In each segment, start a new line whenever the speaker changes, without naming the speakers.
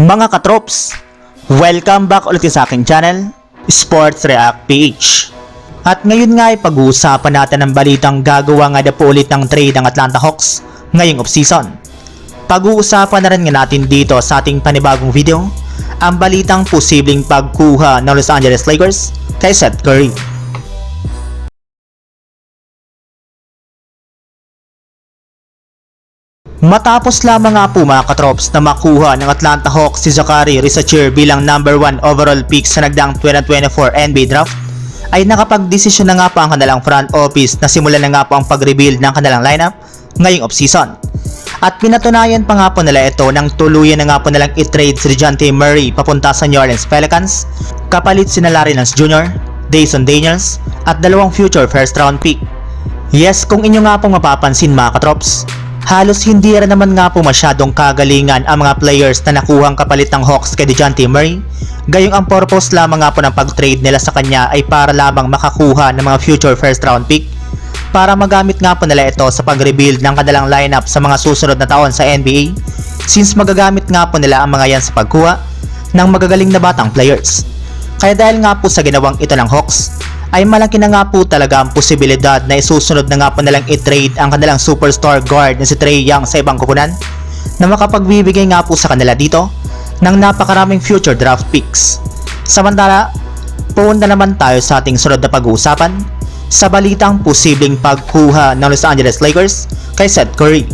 Mga katrops, welcome back ulit sa aking channel, Sports React PH. At ngayon nga ay pag-uusapan natin ang balitang gagawa nga na po ulit ng trade ng Atlanta Hawks ngayong off-season. Pag-uusapan na rin nga natin dito sa ating panibagong video, ang balitang posibleng pagkuha ng Los Angeles Lakers kay Seth Curry. Matapos lamang nga po mga katrops na makuha ng Atlanta Hawks si Zachary Risacher bilang number 1 overall pick sa nagdaang 2024 NBA Draft, ay nakapag-desisyon na nga po ang kanilang front office na simulan na nga po ang pag-rebuild ng kanilang lineup ngayong offseason. At pinatunayan pa nga po nila ito nang tuluyan na nga po nilang i-trade si DeJounte Murray papunta sa New Orleans Pelicans, kapalit si Larry Nance Jr., Dayson Daniels, at dalawang future first round pick. Yes, kung inyo nga pong mapapansin mga katrops, halos hindi rin naman nga po masyadong kagalingan ang mga players na nakuhang kapalit ng Hawks kay DeJounte Murray. Gayong ang purpose lamang nga po ng pag-trade nila sa kanya ay para lamang makakuha ng mga future first round pick para magamit nga po nila ito sa pag-rebuild ng kanilang lineup sa mga susunod na taon sa NBA since magagamit nga po nila ang mga yan sa pagkuha ng magagaling na batang players. Kaya dahil nga po sa ginawang ito ng Hawks, ay malaki na nga po talaga ang posibilidad na isusunod na nga po nilang i-trade ang kanilang superstar guard na si Trey Young sa ibang kupunan na makapagbibigay nga po sa kanila dito ng napakaraming future draft picks. Samantala, pumunta naman tayo sa ating sunod na pag-uusapan sa balitang posibleng pagkuha ng Los Angeles Lakers kay Seth Curry.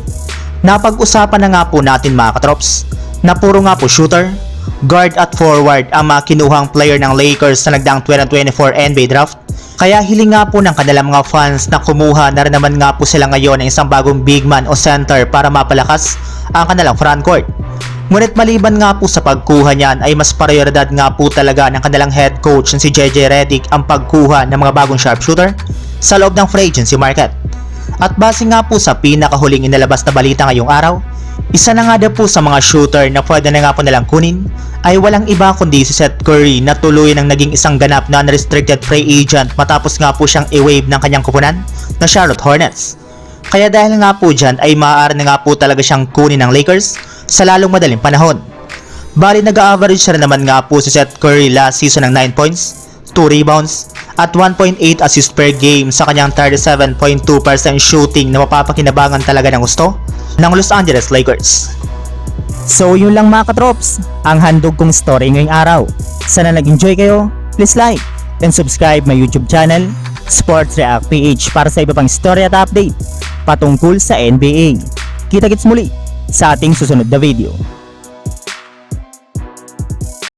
Napag-usapan na nga po natin mga katrops na puro nga po shooter, guard at forward ang mga kinuhang player ng Lakers sa nagdaang 2024 NBA Draft. Kaya hiling nga po ng kanilang mga fans na kumuha na rin naman nga po sila ngayon ng isang bagong big man o center para mapalakas ang kanilang frontcourt. Ngunit maliban nga po sa pagkuha niyan ay mas prioridad nga po talaga ng kanilang head coach na si JJ Redick ang pagkuha ng mga bagong sharpshooter sa loob ng free agency market. At base nga po sa pinakahuling inilabas na balita ngayong araw, isa na nga daw po sa mga shooter na pwede na nga po nilang kunin ay walang iba kundi si Seth Curry na tuloy ng naging isang ganap na unrestricted free agent matapos nga po siyang i-wave ng kanyang kupunan na Charlotte Hornets. Kaya dahil nga po dyan ay maaari na nga po talaga siyang kunin ng Lakers sa lalong madaling panahon. Bali nag-average rin naman nga po si Seth Curry last season ng 9 points, 2 rebounds, at 1.8 assist per game sa kanyang 37.2% shooting na mapapakinabangan talaga ng gusto ng Los Angeles Lakers.
So yun lang mga katrops, ang handog kong story ngayong araw. Sana nag-enjoy kayo, please like and subscribe my YouTube channel, Sports React PH para sa iba pang story at update patungkol sa NBA. Kita-kits muli sa ating susunod na video.